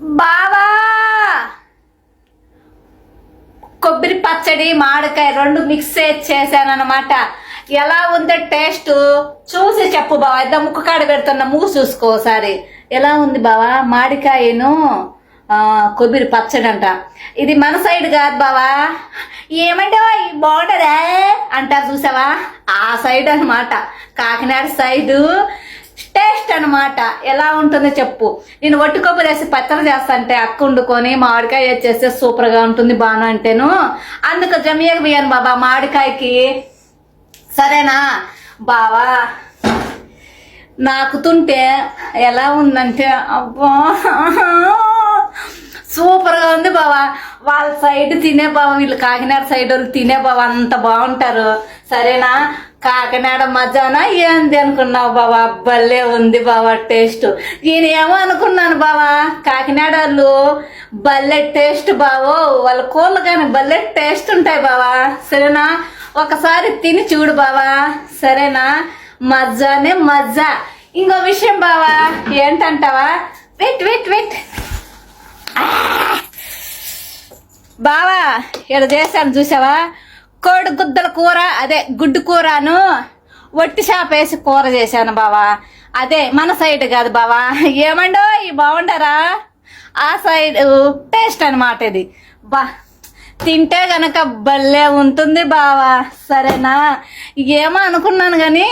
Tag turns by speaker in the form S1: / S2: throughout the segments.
S1: బావా! కొబ్బరి పచ్చడి మామిడికాయ రెండు మిక్స్ చేశానన్నమాట. ఎలా ఉంది టేస్ట్ చూసి చెప్పు బావా. ఇద్దా ముక్కు కాడ పెడుతున్నా మూగు చూసుకో ఒకసారి. ఎలా ఉంది బావా? మామిడికాయను కొబ్బరి పచ్చడి అంట. ఇది మన సైడ్ కాదు బావా. ఏమంటే బాగుంటుందా? అంటారు చూసావా? ఆ సైడ్ అన్నమాట. కాకినాడ సైడు టేస్ట్ అనమాట ఎలా ఉంటుందో చెప్పు. నేను వట్టుకొబ్బరి వేసి పచ్చడి చేస్తాంటే అక్క వండుకొని మామిడికాయ వేసేస్తే సూపర్గా ఉంటుంది బాను అంటేను. అందుకు జమియకు పోయాను బాబా మామిడికాయకి. సరేనా? బావా నాకుతుంటే ఎలా ఉందంటే అబ్బా. సూపర్గా ఉంది బావా. వాళ్ళ సైడ్ తినే బావ వీళ్ళు కాకినాడ సైడ్ వాళ్ళు తినే బావ అంత బాగుంటారు. సరేనా? కాకినాడ మజానా ఏంది అనుకున్నావు బావా? భలే ఉంది బావా టేస్ట్. నేనేమో అనుకున్నాను బావా? కాకినాడ వాళ్ళు భలే టేస్ట్ బావో. వాళ్ళ కూరలు కానీ భలే టేస్ట్ ఉంటాయి బావా. సరేనా? ఒకసారి తిని చూడు బావా. సరేనా? మజ్జానే మజ్జా ఇంకో విషయం బావా. ఏంటంటావా? Wait wait wait. బావా ఇక్కడ చేశాను చూసావా? కోడి గుద్దల కూర అదే గుడ్డు కూరను వట్టి షాప్ వేసి కూర చేశాను బావా. అదే మన సైడ్ కాదు బావా. ఏమండో ఈ బాగుండరా ఆ సైడ్ టేస్ట్ అన్నమాట ఇది. బా తింటే గనక భలే ఉంటుంది బావా. సరేనా? ఏమో అనుకున్నాను కానీ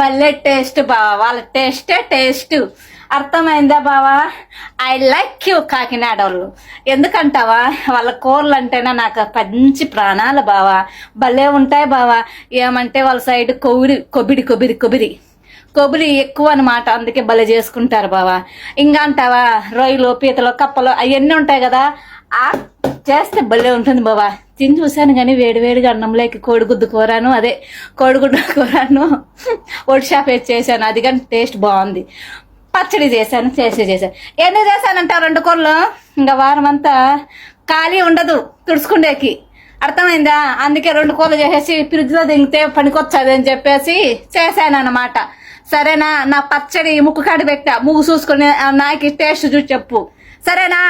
S1: భలే టేస్ట్ బావా. వాళ్ళ టేస్టే టేస్ట్. అర్థమైందా బావా? ఐ లైక్ యూ కాకినాడ వాళ్ళు ఎందుకంటావా? వాళ్ళ కూరలు అంటేనే నాకు పంచి ప్రాణాలు బావా. భలే ఉంటాయి బావా. ఏమంటే వాళ్ళ సైడ్ కొబ్బరి కొబ్బిడి కొబ్బరి కొబ్బరి కొబ్బరి ఎక్కువ అనమాట అందుకే భలే చేసుకుంటారు బావా. ఇంకా అంటావా రొయ్యలు పీతలు కప్పలు అవన్నీ ఉంటాయి కదా. ఆ చేస్తే భలే ఉంటుంది బావా. తిని చూశాను కానీ వేడివేడిగా అన్నంలోకి కోడిగుద్దు కూరను అదే కోడిగుడ్డు కూరను ఒడిషా పేరు వేసి చేశాను. అది కానీ టేస్ట్ బాగుంది. పచ్చడి చేశాను చేసి చేశాను. ఎన్ని చేశానంట రెండు కూరలు? ఇంకా వారం అంతా ఖాళీ ఉండదు తుడుచుకుండేకి. అర్థమైందా? అందుకే రెండు కూరలు చేసేసి ఫ్రిడ్జ్లో దిగితే పనికొచ్చదని అని చెప్పేసి చేశాను అనమాట సరేనా? నా పచ్చడి ముక్కు కాడి పెట్టా. ముగ్గు చూసుకుని నాకు టేస్ట్ చూసి చెప్పు. సరేనా?